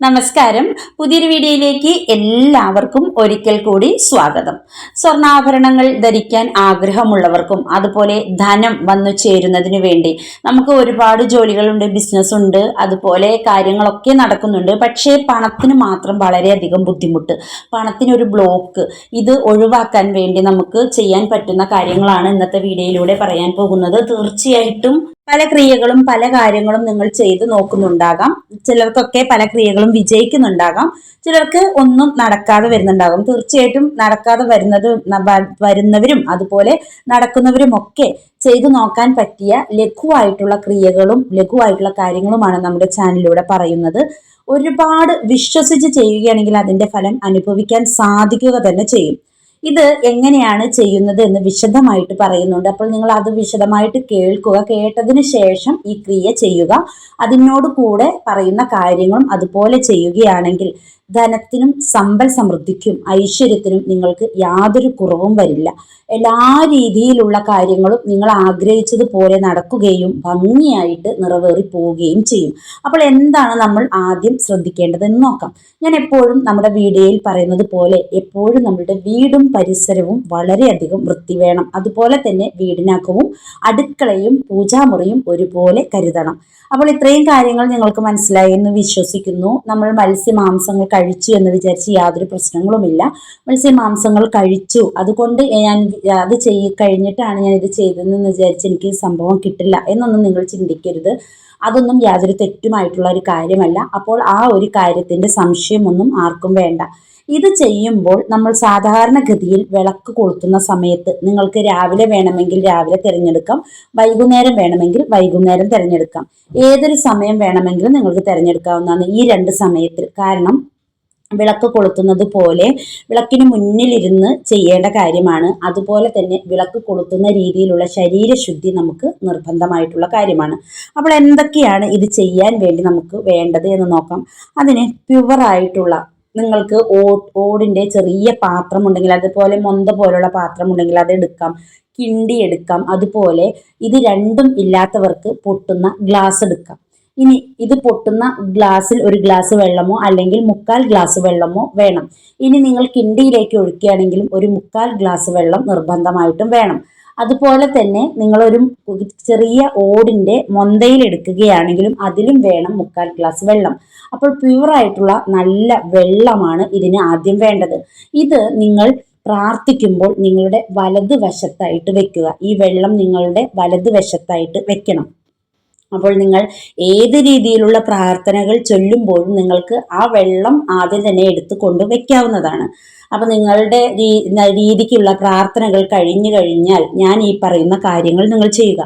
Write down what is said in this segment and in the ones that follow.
നമസ്കാരം. പുതിയൊരു വീഡിയോയിലേക്ക് എല്ലാവർക്കും ഒരിക്കൽ കൂടി സ്വാഗതം. സ്വർണാഭരണങ്ങൾ ധരിക്കാൻ ആഗ്രഹമുള്ളവർക്കും അതുപോലെ ധനം വന്നു ചേരുന്നതിന് വേണ്ടി നമുക്ക് ഒരുപാട് ജോലികളുണ്ട് ബിസിനസ് ഉണ്ട് അതുപോലെ കാര്യങ്ങളൊക്കെ നടക്കുന്നുണ്ട്. പക്ഷേ പണത്തിന് മാത്രം വളരെയധികം ബുദ്ധിമുട്ട്. പണത്തിനൊരു ബ്ലോക്ക് ഇത് ഒഴിവാക്കാൻ വേണ്ടി നമുക്ക് ചെയ്യാൻ പറ്റുന്ന കാര്യങ്ങളാണ് ഇന്നത്തെ വീഡിയോയിലൂടെ പറയാൻ പോകുന്നത്. തീർച്ചയായിട്ടും പല ക്രിയകളും പല കാര്യങ്ങളും നിങ്ങൾ ചെയ്ത് നോക്കുന്നുണ്ടാകാം. ചിലർക്കൊക്കെ പല ക്രിയകളും വിജയിക്കുന്നുണ്ടാകാം. ചിലർക്ക് ഒന്നും നടക്കാതെ വരുന്നുണ്ടാകും. തീർച്ചയായിട്ടും നടക്കാതെ വരുന്നത് വരുന്നവരും അതുപോലെ നടക്കുന്നവരും ഒക്കെ ചെയ്തു നോക്കാൻ പറ്റിയ ലഘുവായിട്ടുള്ള ക്രിയകളും ലഘുവായിട്ടുള്ള കാര്യങ്ങളുമാണ് നമ്മുടെ ചാനലിലൂടെ പറയുന്നത്. ഒരുപാട് വിശ്വസിച്ച് ചെയ്യുകയാണെങ്കിൽ അതിന്റെ ഫലം അനുഭവിക്കാൻ സാധിക്കുക തന്നെ ചെയ്യും. ഇത് എങ്ങനെയാണ് ചെയ്യുന്നത് എന്ന് വിശദമായിട്ട് പറയുന്നുണ്ട്. അപ്പോൾ നിങ്ങൾ അത് വിശദമായിട്ട് കേൾക്കുക. കേട്ടതിന് ശേഷം ഈ ക്രിയ ചെയ്യുക. അതിനോട് കൂടെ പറയുന്ന കാര്യങ്ങളും അതുപോലെ ചെയ്യുകയാണെങ്കിൽ ധനത്തിനും സമ്പൽ സമൃദ്ധിക്കും ഐശ്വര്യത്തിനും നിങ്ങൾക്ക് യാതൊരു കുറവും വരില്ല. എല്ലാ രീതിയിലുള്ള കാര്യങ്ങളും നിങ്ങൾ ആഗ്രഹിച്ചതുപോലെ നടക്കുകയും ഭംഗിയായിട്ട് നിറവേറി പോവുകയും ചെയ്യും. അപ്പോൾ എന്താണ് നമ്മൾ ആദ്യം ശ്രദ്ധിക്കേണ്ടതെന്ന് നോക്കാം. ഞാൻ എപ്പോഴും നമ്മുടെ വീഡിയോയിൽ പറയുന്നത് പോലെ എപ്പോഴും നമ്മുടെ വീടും പരിസരവും വളരെയധികം വൃത്തി വേണം. അതുപോലെ തന്നെ വീടിനകവും അടുക്കളയും പൂജാമുറിയും ഒരുപോലെ കരുതണം. അപ്പോൾ ഇത്രയും കാര്യങ്ങൾ നിങ്ങൾക്ക് മനസ്സിലായി എന്ന് വിശ്വസിക്കുന്നു. നമ്മൾ മത്സ്യമാംസങ്ങൾ കഴിച്ചു എന്ന് വിചാരിച്ച് യാതൊരു പ്രശ്നങ്ങളുമില്ല. മത്സ്യമാംസങ്ങൾ കഴിച്ചു. അതുകൊണ്ട് ഞാൻ അത് ചെയ്യ കഴിഞ്ഞിട്ടാണ് ഞാൻ ഇത് ചെയ്തതെന്ന് വിചാരിച്ച് എനിക്ക് സംഭവം കിട്ടില്ല എന്നൊന്നും നിങ്ങൾ ചിന്തിക്കരുത്. അതൊന്നും യാതൊരു തെറ്റുമായിട്ടുള്ള ഒരു കാര്യമല്ല. അപ്പോൾ ആ ഒരു കാര്യത്തിന്റെ സംശയമൊന്നും ആർക്കും വേണ്ട. ഇത് ചെയ്യുമ്പോൾ നമ്മൾ സാധാരണഗതിയിൽ വിളക്ക് കൊളുത്തുന്ന സമയത്ത് നിങ്ങൾക്ക് രാവിലെ വേണമെങ്കിൽ രാവിലെ തിരഞ്ഞെടുക്കാം വൈകുന്നേരം വേണമെങ്കിൽ വൈകുന്നേരം തിരഞ്ഞെടുക്കാം. ഏതൊരു സമയം വേണമെങ്കിലും നിങ്ങൾക്ക് തിരഞ്ഞെടുക്കാവുന്നതാണ് ഈ രണ്ട് സമയത്തിൽ. കാരണം വിളക്ക് കൊളുത്തുന്നത് പോലെ വിളക്കിന് മുന്നിലിരുന്ന് ചെയ്യേണ്ട കാര്യമാണ്. അതുപോലെ തന്നെ വിളക്ക് കൊളുത്തുന്ന രീതിയിലുള്ള ശരീരശുദ്ധി നമുക്ക് നിർബന്ധമായിട്ടുള്ള കാര്യമാണ്. അപ്പോൾ എന്തൊക്കെയാണ് ഇത് ചെയ്യാൻ വേണ്ടി നമുക്ക് വേണ്ടത് എന്ന് നോക്കാം. അതിന് പ്യുവറായിട്ടുള്ള നിങ്ങൾക്ക് ഓ ഓടിന്റെ ചെറിയ പാത്രം ഉണ്ടെങ്കിൽ അതുപോലെ മൊന്ത പോലുള്ള പാത്രം ഉണ്ടെങ്കിൽ അത് എടുക്കാം. കിണ്ടി എടുക്കാം. അതുപോലെ ഇത് രണ്ടും ഇല്ലാത്തവർക്ക് പൊട്ടുന്ന ഗ്ലാസ് എടുക്കാം. ഇനി ഇത് പൊട്ടുന്ന ഗ്ലാസ്സിൽ ഒരു ഗ്ലാസ് വെള്ളമോ അല്ലെങ്കിൽ മുക്കാൽ ഗ്ലാസ് വെള്ളമോ വേണം. ഇനി നിങ്ങൾ കിണ്ടിയിലേക്ക് ഒഴിക്കുകയാണെങ്കിലും ഒരു മുക്കാൽ ഗ്ലാസ് വെള്ളം നിർബന്ധമായിട്ടും വേണം. അതുപോലെ തന്നെ നിങ്ങളൊരു ചെറിയ ഓടിന്റെ മൊന്തയിൽ എടുക്കുകയാണെങ്കിലും അതിലും വേണം മുക്കാൽ ഗ്ലാസ് വെള്ളം. അപ്പോൾ പ്യുവറായിട്ടുള്ള നല്ല വെള്ളമാണ് ഇതിന് ആദ്യം വേണ്ടത്. ഇത് നിങ്ങൾ പ്രാർത്ഥിക്കുമ്പോൾ നിങ്ങളുടെ വലതുവശത്തായിട്ട് വെക്കുക. ഈ വെള്ളം നിങ്ങളുടെ വലതുവശത്തായിട്ട് വെക്കണം. അപ്പോൾ നിങ്ങൾ ഏത് രീതിയിലുള്ള പ്രാർത്ഥനകൾ ചൊല്ലുമ്പോഴും നിങ്ങൾക്ക് ആ വെള്ളം ആദ്യം തന്നെ എടുത്തു കൊണ്ട് വയ്ക്കാവുന്നതാണ്. അപ്പോൾ നിങ്ങളുടെ രീതിക്കുള്ള പ്രാർത്ഥനകൾ കഴിഞ്ഞു കഴിഞ്ഞാൽ ഞാൻ ഈ പറയുന്ന കാര്യങ്ങൾ നിങ്ങൾ ചെയ്യുക.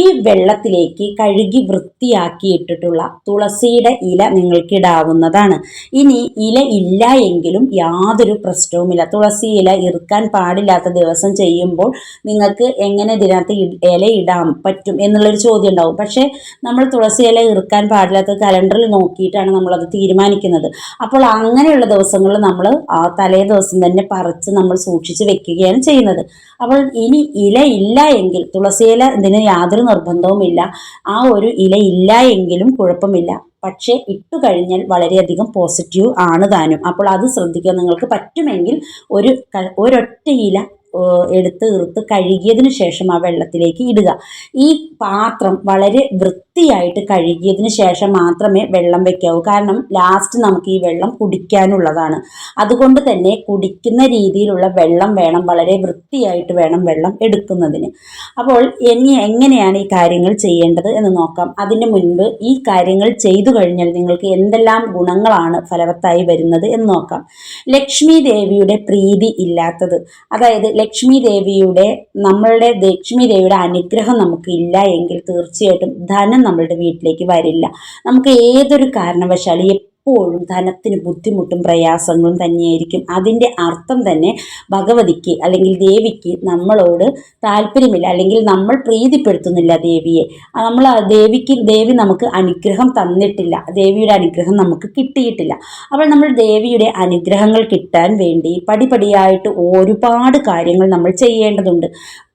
ഈ വെള്ളത്തിലേക്ക് കഴുകി വൃത്തിയാക്കിയിട്ടിട്ടുള്ള തുളസിയുടെ ഇല നിങ്ങൾക്കിടാവുന്നതാണ്. ഇനി ഇല ഇല്ല എങ്കിലും യാതൊരു പ്രശ്നവുമില്ല. തുളസി ഇല ഇറുക്കാൻ പാടില്ലാത്ത ദിവസം ചെയ്യുമ്പോൾ നിങ്ങൾക്ക് എങ്ങനെ ഇതിനകത്ത് ഇല ഇടാൻ പറ്റും എന്നുള്ളൊരു ചോദ്യം ഉണ്ടാവും. പക്ഷേ നമ്മൾ തുളസി ഇല ഇറുക്കാൻ പാടില്ലാത്ത കലണ്ടറിൽ നോക്കിയിട്ടാണ് നമ്മളത് തീരുമാനിക്കുന്നത്. അപ്പോൾ അങ്ങനെയുള്ള ദിവസങ്ങളിൽ നമ്മൾ തലേ തന്നെ പറിച്ച് നമ്മൾ സൂക്ഷിച്ച് വെക്കുകയാണ് ചെയ്യുന്നത്. അപ്പോൾ ഇനി ഇല ഇല്ല എങ്കിൽ തുളസി ഇല ഇതിന് യാതൊരു നിർബന്ധവുമില്ല ആ ഒരു ഇല ഇല്ല എങ്കിലും കുഴപ്പമില്ല. പക്ഷേ ഇട്ടു കഴിഞ്ഞാൽ വളരെയധികം പോസിറ്റീവ് ആണ് താനും. അപ്പോൾ അത് ശ്രദ്ധിക്കുക. നിങ്ങൾക്ക് പറ്റുമെങ്കിൽ ഒരു ഒരൊറ്റ ഇല എടുത്ത് ഇറുത്ത് കഴുകിയതിനു ശേഷം ആ വെള്ളത്തിലേക്ക് ഇടുക. ഈ പാത്രം വളരെ വൃത്തിയായിട്ട് കഴുകിയതിന് ശേഷം മാത്രമേ വെള്ളം വെക്കാവൂ. കാരണം ലാസ്റ്റ് നമുക്ക് ഈ വെള്ളം കുടിക്കാനുള്ളതാണ്. അതുകൊണ്ട് തന്നെ കുടിക്കുന്ന രീതിയിലുള്ള വെള്ളം വേണം വളരെ വൃത്തിയായിട്ട് വേണം വെള്ളം എടുക്കുന്നതിന്. അപ്പോൾ ഇനി എങ്ങനെയാണ് ഈ കാര്യങ്ങൾ ചെയ്യേണ്ടത് എന്ന് നോക്കാം. അതിന് മുൻപ് ഈ കാര്യങ്ങൾ ചെയ്തു കഴിഞ്ഞാൽ നിങ്ങൾക്ക് എന്തെല്ലാം ഗുണങ്ങളാണ് ഫലവത്തായി വരുന്നത് എന്ന് നോക്കാം. ലക്ഷ്മി ദേവിയുടെ പ്രീതി ഇല്ലാത്തത്. അതായത് ലക്ഷ്മി ദേവിയുടെ നമ്മളുടെ ലക്ഷ്മി ദേവിയുടെ അനുഗ്രഹം നമുക്ക് ഇല്ല എങ്കിൽ തീർച്ചയായിട്ടും ധനം നമ്മളുടെ വീട്ടിലേക്ക് വരില്ല. നമുക്ക് ഏതൊരു കാരണവശാലും എപ്പോഴും ധനത്തിന് ബുദ്ധിമുട്ടും പ്രയാസങ്ങളും തന്നെയായിരിക്കും. അതിന്റെ അർത്ഥം തന്നെ ഭഗവതിക്ക് അല്ലെങ്കിൽ ദേവിക്ക് നമ്മളോട് താല്പര്യമില്ല. അല്ലെങ്കിൽ നമ്മൾ പ്രീതിപ്പെടുത്തുന്നില്ല ദേവിയെ. നമ്മൾ ദേവിക്ക് ദേവി നമുക്ക് അനുഗ്രഹം തന്നിട്ടില്ല. ദേവിയുടെ അനുഗ്രഹം നമുക്ക് കിട്ടിയിട്ടില്ല. അപ്പോൾ നമ്മൾ ദേവിയുടെ അനുഗ്രഹങ്ങൾ കിട്ടാൻ വേണ്ടി പടിപടിയായിട്ട് ഒരുപാട് കാര്യങ്ങൾ നമ്മൾ ചെയ്യേണ്ടതുണ്ട്.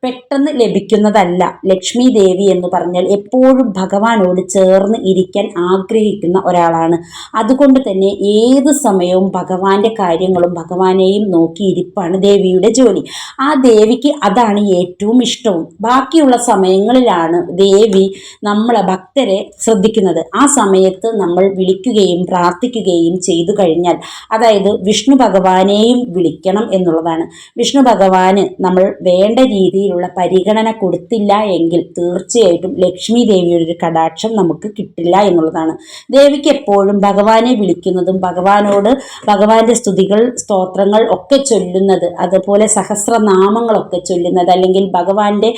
പെട്ടെന്ന് ലഭിക്കുന്നതല്ല. ലക്ഷ്മി ദേവി എന്ന് പറഞ്ഞാൽ എപ്പോഴും ഭഗവാനോട് ചേർന്ന് ഇരിക്കാൻ ആഗ്രഹിക്കുന്ന ഒരാളാണ്. അതുകൊണ്ട് തന്നെ ഏത് സമയവും ഭഗവാന്റെ കാര്യങ്ങളും ഭഗവാനെയും നോക്കി ഇരിപ്പാണ് ദേവിയുടെ ജോലി. ആ ദേവിക്ക് അതാണ് ഏറ്റവും ഇഷ്ടവും. ബാക്കിയുള്ള സമയങ്ങളിലാണ് ദേവി നമ്മളെ ഭക്തരെ ശ്രദ്ധിക്കുന്നത്. ആ സമയത്ത് നമ്മൾ വിളിക്കുകയും പ്രാർത്ഥിക്കുകയും ചെയ്തു കഴിഞ്ഞാൽ അതായത് വിഷ്ണു ഭഗവാനെയും വിളിക്കണം എന്നുള്ളതാണ്. വിഷ്ണു ഭഗവാന് നമ്മൾ വേണ്ട രീതിയിലുള്ള പരിഗണന കൊടുത്തില്ല എങ്കിൽ തീർച്ചയായിട്ടും ലക്ഷ്മി ദേവിയുടെ ഒരു കടാക്ഷം നമുക്ക് കിട്ടില്ല എന്നുള്ളതാണ്. ദേവിക്ക് എപ്പോഴും ഭഗവാനെ വിളിക്കുന്നതും ഭഗവാനോട് ഭഗവാന്റെ സ്തുതികൾ സ്തോത്രങ്ങൾ ഒക്കെ ചൊല്ലുന്നത് അതുപോലെ സഹസ്രനാമങ്ങളൊക്കെ ചൊല്ലുന്നത് അല്ലെങ്കിൽ ഭഗവാന്റെ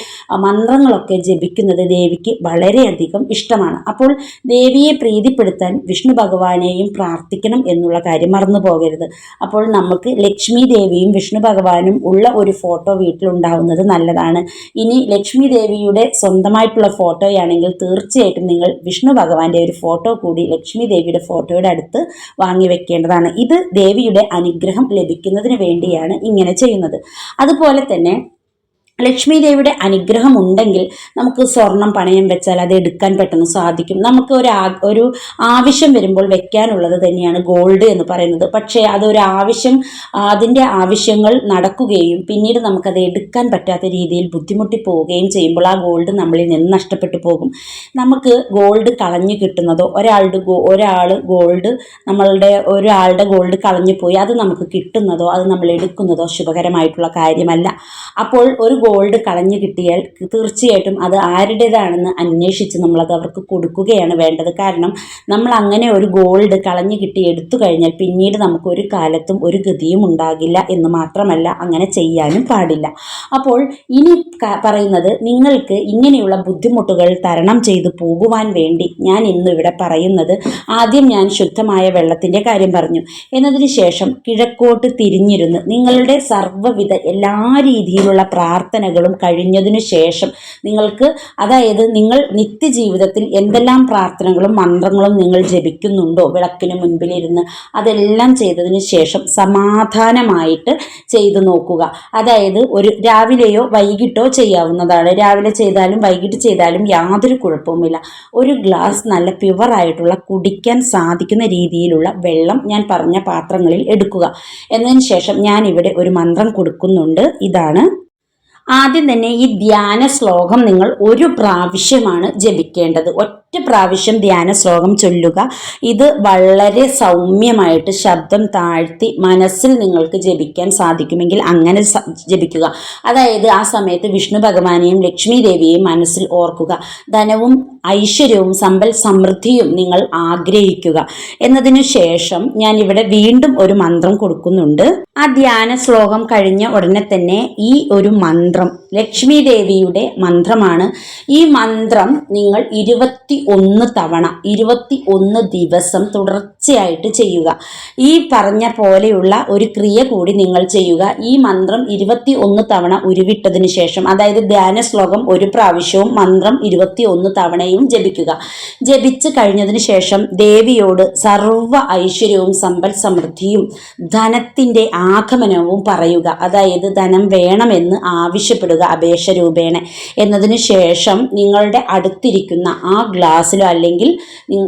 മന്ത്രങ്ങളൊക്കെ ജപിക്കുന്നത് ദേവിക്ക് വളരെയധികം ഇഷ്ടമാണ്. അപ്പോൾ ദേവിയെ പ്രീതിപ്പെടുത്താൻ വിഷ്ണു ഭഗവാനെയും പ്രാർത്ഥിക്കണം എന്നുള്ള കാര്യം മറന്നു പോകരുത്. അപ്പോൾ നമുക്ക് ലക്ഷ്മി ദേവിയും വിഷ്ണു ഭഗവാനും ഉള്ള ഒരു ഫോട്ടോ വീട്ടിലുണ്ടാവുന്നത് നല്ലതാണ്. ഇനി ലക്ഷ്മി ദേവിയുടെ സ്വന്തമായിട്ടുള്ള ഫോട്ടോയാണെങ്കിൽ തീർച്ചയായിട്ടും നിങ്ങൾ വിഷ്ണു ഭഗവാന്റെ ഒരു ഫോട്ടോ കൂടി ലക്ഷ്മി ദേവിയുടെ ഫോട്ടോയുടെ അടുത്ത് വാങ്ങി വെക്കേണ്ടതാണ്. ഇത് ദേവിയുടെ അനുഗ്രഹം ലഭിക്കുന്നതിന് വേണ്ടിയാണ് ഇങ്ങനെ ചെയ്യുന്നത്. അതുപോലെ തന്നെ ലക്ഷ്മി ദേവിയുടെ അനുഗ്രഹം ഉണ്ടെങ്കിൽ നമുക്ക് സ്വർണം പണയം വെച്ചാൽ അത് എടുക്കാൻ പെട്ടെന്ന് സാധിക്കും. നമുക്ക് ഒരു ഒരു ആവശ്യം വരുമ്പോൾ വെക്കാനുള്ളത് തന്നെയാണ് ഗോൾഡ് എന്ന് പറയുന്നത്. പക്ഷേ അതൊരു ആവശ്യം അതിന്റെ ആവശ്യങ്ങൾ നടക്കുകയും പിന്നീട് നമുക്കത് എടുക്കാൻ പറ്റാത്ത രീതിയിൽ ബുദ്ധിമുട്ടി പോവുകയും ചെയ്യുമ്പോൾ ആ ഗോൾഡ് നമ്മളിൽ നിന്ന് നഷ്ടപ്പെട്ടു പോകും. നമുക്ക് ഗോൾഡ് കളഞ്ഞു കിട്ടുന്നതോ ഒരാളുടെ ഒരാൾ ഗോൾഡ് നമ്മളുടെ ഒരാളുടെ ഗോൾഡ് കളഞ്ഞു പോയി അത് നമുക്ക് കിട്ടുന്നതോ അത് നമ്മൾ എടുക്കുന്നതോ ശുഭകരമായിട്ടുള്ള കാര്യമല്ല. അപ്പോൾ ഒരു ഗോൾഡ് കളഞ്ഞു കിട്ടിയാൽ തീർച്ചയായിട്ടും അത് ആരുടേതാണെന്ന് അന്വേഷിച്ച് നമ്മളത് അവർക്ക് കൊടുക്കുകയാണ് വേണ്ടത്. കാരണം നമ്മൾ അങ്ങനെ ഒരു ഗോൾഡ് കളഞ്ഞു കിട്ടി എടുത്തു കഴിഞ്ഞാൽ പിന്നീട് നമുക്ക് ഒരു കാലത്തും ഒരു ഗതിയും ഉണ്ടാകില്ല എന്ന് മാത്രമല്ല അങ്ങനെ ചെയ്യാനും പാടില്ല. അപ്പോൾ ഇനി പറയുന്നത് നിങ്ങൾക്ക് ഇങ്ങനെയുള്ള ബുദ്ധിമുട്ടുകൾ തരണം ചെയ്തു പോകുവാൻ വേണ്ടി ഞാൻ ഇന്ന് ഇവിടെ പറയുന്നത് ആദ്യം ഞാൻ ശുദ്ധമായ വെള്ളത്തിന്റെ കാര്യം പറഞ്ഞു. എന്നതിന് ശേഷം കിഴക്കോട്ട് തിരിഞ്ഞിരുന്ന് നിങ്ങളുടെ സർവവിധ എല്ലാ രീതിയിലുള്ള പ്രാർത്ഥന പ്രാർത്ഥനകളും കഴിഞ്ഞതിനു ശേഷം നിങ്ങൾക്ക് അതായത് നിങ്ങൾ നിത്യജീവിതത്തിൽ എന്തെല്ലാം പ്രാർത്ഥനകളും മന്ത്രങ്ങളും നിങ്ങൾ ജപിക്കുന്നുണ്ടോ വിളക്കിന് മുൻപിലിരുന്ന് അതെല്ലാം ചെയ്തതിന് ശേഷം സമാധാനമായിട്ട് ചെയ്തു നോക്കുക. അതായത് ഒരു രാവിലെയോ വൈകിട്ടോ ചെയ്യാവുന്നതാണ്. രാവിലെ ചെയ്താലും വൈകിട്ട് ചെയ്താലും യാതൊരു കുഴപ്പവുമില്ല. ഒരു ഗ്ലാസ് നല്ല പ്യുവറായിട്ടുള്ള കുടിക്കാൻ സാധിക്കുന്ന രീതിയിലുള്ള വെള്ളം ഞാൻ പറഞ്ഞ പാത്രങ്ങളിൽ എടുക്കുക. എന്നതിന് ശേഷം ഞാൻ ഇവിടെ ഒരു മന്ത്രം കൊടുക്കുന്നുണ്ട്. ഇതാണ് ആദ്യം തന്നെ ഈ ധ്യാന ശ്ലോകം നിങ്ങൾ ഒരു പ്രാവശ്യമാണ് ജപിക്കേണ്ടത്. ഒറ്റ പ്രാവശ്യം ധ്യാന ശ്ലോകം ചൊല്ലുക. ഇത് വളരെ സൗമ്യമായിട്ട് ശബ്ദം താഴ്ത്തി മനസ്സിൽ നിങ്ങൾക്ക് ജപിക്കാൻ സാധിക്കുമെങ്കിൽ അങ്ങനെ ജപിക്കുക. അതായത് ആ സമയത്ത് വിഷ്ണു ഭഗവാനെയും ലക്ഷ്മി ദേവിയെയും മനസ്സിൽ ഓർക്കുക. ധനവും ഐശ്വര്യവും സമ്പൽ സമൃദ്ധിയും നിങ്ങൾ ആഗ്രഹിക്കുക. എന്നതിനു ശേഷം ഞാൻ ഇവിടെ വീണ്ടും ഒരു മന്ത്രം കൊടുക്കുന്നുണ്ട്. ആ ധ്യാന ശ്ലോകം കഴിഞ്ഞ ഉടനെ തന്നെ ഈ ഒരു മന്ത്രം ലക്ഷ്മി ദേവിയുടെ മന്ത്രമാണ്. ഈ മന്ത്രം നിങ്ങൾ ഇരുപത്തി ഒന്ന് തവണ ഇരുപത്തി ഒന്ന് ദിവസം തുടർച്ചയായിട്ട് ചെയ്യുക. ഈ പറഞ്ഞ പോലെയുള്ള ഒരു ക്രിയ കൂടി നിങ്ങൾ ചെയ്യുക. ഈ മന്ത്രം ഇരുപത്തി ഒന്ന് തവണ ഉരുവിട്ടതിന് ശേഷം അതായത് ധ്യാന ശ്ലോകം ഒരു പ്രാവശ്യവും മന്ത്രം ഇരുപത്തി ഒന്ന് തവണയും ജപിക്കുക. ജപിച്ച് കഴിഞ്ഞതിന് ശേഷം ദേവിയോട് സർവ ഐശ്വര്യവും സമ്പൽ സമൃദ്ധിയും ധനത്തിന്റെ ആഗമനവും പറയുക. അതായത് ധനം വേണമെന്ന് ആവശ്യപ്പെടുക അപേക്ഷ രൂപേണ എന്നതിന് ശേഷം നിങ്ങളുടെ അടുത്തിരിക്കുന്ന ആ ഗ്ലാസ്സിലോ അല്ലെങ്കിൽ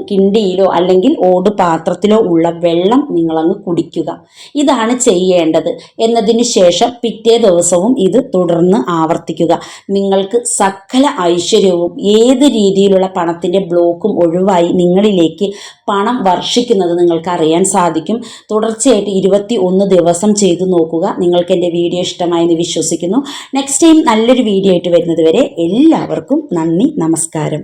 കിണ്ടിയിലോ അല്ലെങ്കിൽ ഓട് പാത്രത്തിലോ ഉള്ള വെള്ളം നിങ്ങളങ്ങ് കുടിക്കുക. ഇതാണ് ചെയ്യേണ്ടത്. എന്നതിന് ശേഷം പിറ്റേ ദിവസവും ഇത് തുടർന്ന് ആവർത്തിക്കുക. നിങ്ങൾക്ക് സകല ഐശ്വര്യവും ഏത് രീതിയിലുള്ള പണത്തിന്റെ ബ്ലോക്കും ഒഴിവായി നിങ്ങളിലേക്ക് പണം വർഷിക്കുന്നത് നിങ്ങൾക്ക് അറിയാൻ സാധിക്കും. തുടർച്ചയായിട്ട് ഇരുപത്തി ഒന്ന് ദിവസം ചെയ്തു നോക്കുക. നിങ്ങൾക്ക് എന്റെ വീഡിയോ ഇഷ്ടമായെന്ന് വിശ്വസിക്കുന്നു. നെക്സ്റ്റ് ടൈം നല്ലൊരു വീഡിയോ ആയിട്ട് വരുന്നത് വരെ എല്ലാവർക്കും നന്ദി നമസ്കാരം.